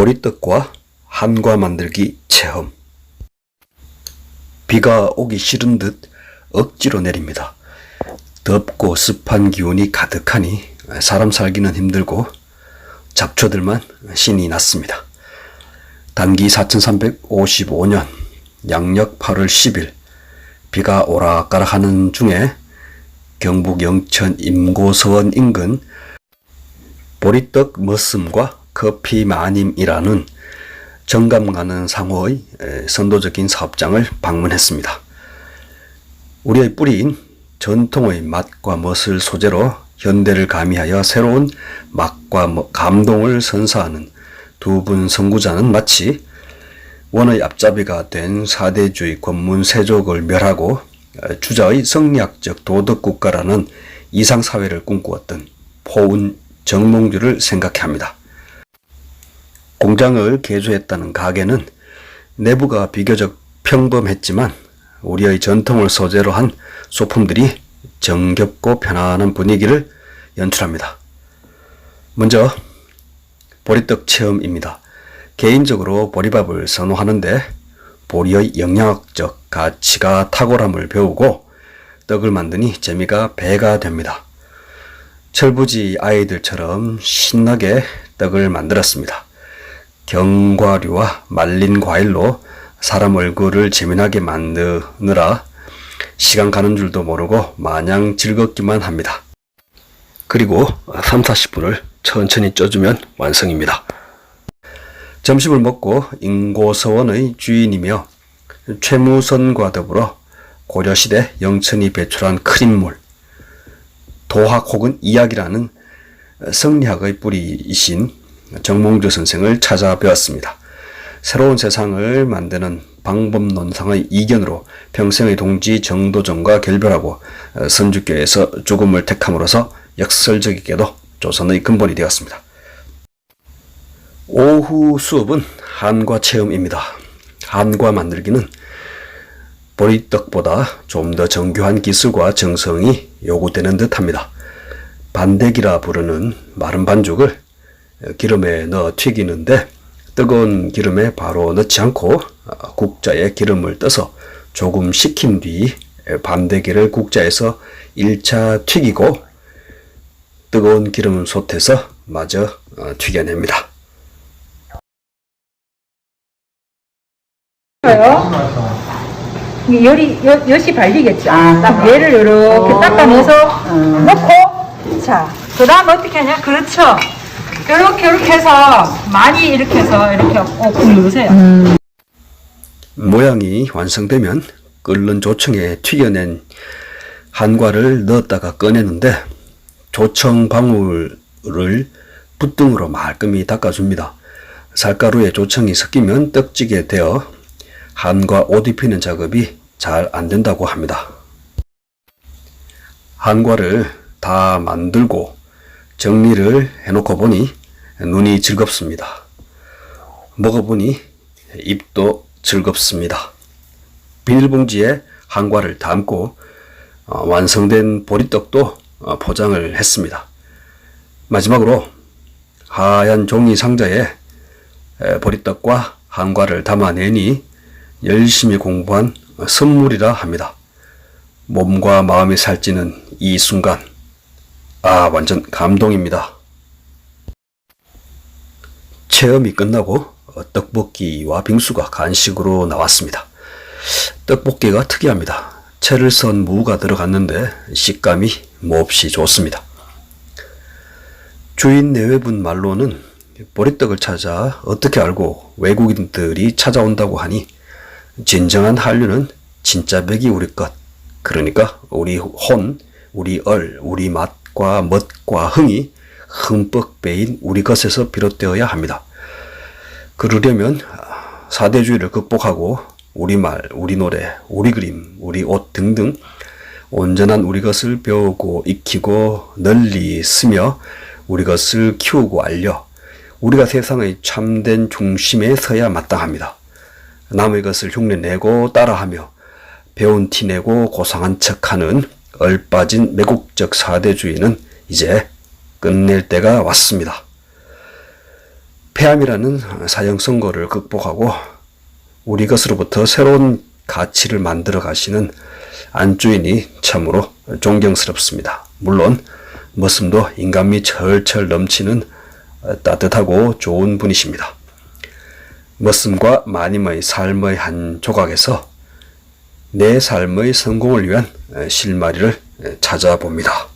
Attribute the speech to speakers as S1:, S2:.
S1: 보리떡과 한과 만들기 체험. 비가 오기 싫은 듯 억지로 내립니다. 덥고 습한 기운이 가득하니 사람 살기는 힘들고 잡초들만 신이 났습니다. 단기 4355년 양력 8월 10일 비가 오락가락하는 중에 경북 영천 임고서원 인근 보리떡 머슴과 커피 마님이라는 정감 가는 상호의 에, 선도적인 사업장을 방문했습니다. 우리의 뿌리인 전통의 맛과 멋을 소재로 현대를 가미하여 새로운 맛과 뭐- 감동을 선사하는 두 분 선구자는 마치 원의 앞잡이가 된 사대주의 권문 세족을 멸하고 어, 주자의 성리학적 도덕 국가라는 이상 사회를 꿈꾸었던 포운 정몽주를 생각해 합니다. 공장을 개조했다는 가게는 내부가 비교적 평범했지만 우리의 전통을 소재로 한 소품들이 정겹고 편안한 분위기를 연출합니다. 먼저 보리떡 체험입니다. 개인적으로 보리밥을 선호하는데 보리의 영양학적 가치가 탁월함을 배우고 떡을 만드니 재미가 배가 됩니다. 철부지 아이들처럼 신나게 떡을 만들었습니다. 견과류와 말린 과일로 사람 얼굴을 재미나게 만드느라 시간 가는 줄도 모르고 마냥 즐겁기만 합니다. 그리고 3, 40분을 천천히 쪄주면 완성입니다. 점심을 먹고 인고서원의 주인이며 최무선과 더불어 고려시대 영천이 배출한 큰 인물 도학 혹은 이야기라는 성리학의 뿌리이신 정몽주 선생을 찾아뵈었습니다. 새로운 세상을 만드는 방법론상의 이견으로 평생의 동지 정도전과 결별하고 어, 선주교에서 죽음을 택함으로써 역설적이게도 조선의 근본이 되었습니다. 오후 수업은 한과 체험입니다. 한과 만들기는 보리떡보다 좀 더 정교한 기술과 정성이 요구되는 듯합니다. 반대기라 부르는 마른 반죽을 기름에 넣어 튀기는데 뜨거운 기름에 바로 넣지 않고 어, 국자에 기름을 떠서 조금 식힌 뒤 반대기를 국자에서 1차 튀기고 뜨거운 기름 솥에서 마저 어, 튀겨냅니다.
S2: 이게 열이 여, 엿이 발리겠죠. 딱 얘를 이렇게 닦아내서 넣고 자 그다음 어떻게 하냐? 그렇죠. 이렇게 이렇게 해서 많이 이렇게 해서 이렇게 꼭 누르세요.
S1: 모양이 완성되면 끓는 조청에 튀겨낸 한과를 넣었다가 꺼내는데 조청 방울을 붓등으로 말끔히 닦아줍니다. 쌀가루에 조청이 섞이면 떡지게 되어 한과 옷 입히는 작업이 잘 안 된다고 합니다. 한과를 다 만들고 정리를 해놓고 보니 눈이 즐겁습니다. 먹어보니 입도 즐겁습니다. 비닐봉지에 한과를 담고 어, 완성된 보리떡도 어, 포장을 했습니다. 마지막으로 하얀 종이 상자에 에, 보리떡과 한과를 담아내니 열심히 공부한 어, 선물이라 합니다. 몸과 마음이 살찌는 이 순간, 아, 완전 감동입니다. 체험이 끝나고 어, 떡볶이와 빙수가 간식으로 나왔습니다. 떡볶이가 특이합니다. 채를 선 무가 들어갔는데 식감이 몹시 좋습니다. 주인 내외분 말로는 보리떡을 찾아 어떻게 알고 외국인들이 찾아온다고 하니 진정한 한류는 진짜 백이 우리 것. 그러니까 우리 혼, 우리 얼, 우리 맛과 멋과 흥이 흠뻑 배인 우리 것에서 비롯되어야 합니다. 그러려면 사대주의를 극복하고 우리말, 우리 노래, 우리 그림, 우리 옷 등등 온전한 우리 것을 배우고 익히고 널리 쓰며 우리 것을 키우고 알려 우리가 세상의 참된 중심에 서야 마땅합니다. 남의 것을 흉내내고 따라하며 배운 티내고 고상한 척하는 얼빠진 매국적 사대주의는 이제 끝낼 때가 왔습니다. 폐암이라는 사형 선고를 극복하고 우리 것으로부터 새로운 가치를 만들어 가시는 안주인이 참으로 존경스럽습니다. 물론 머슴도 인간미 철철 넘치는 따뜻하고 좋은 분이십니다. 머슴과 마님의 삶의 한 조각에서 내 삶의 성공을 위한 실마리를 찾아봅니다.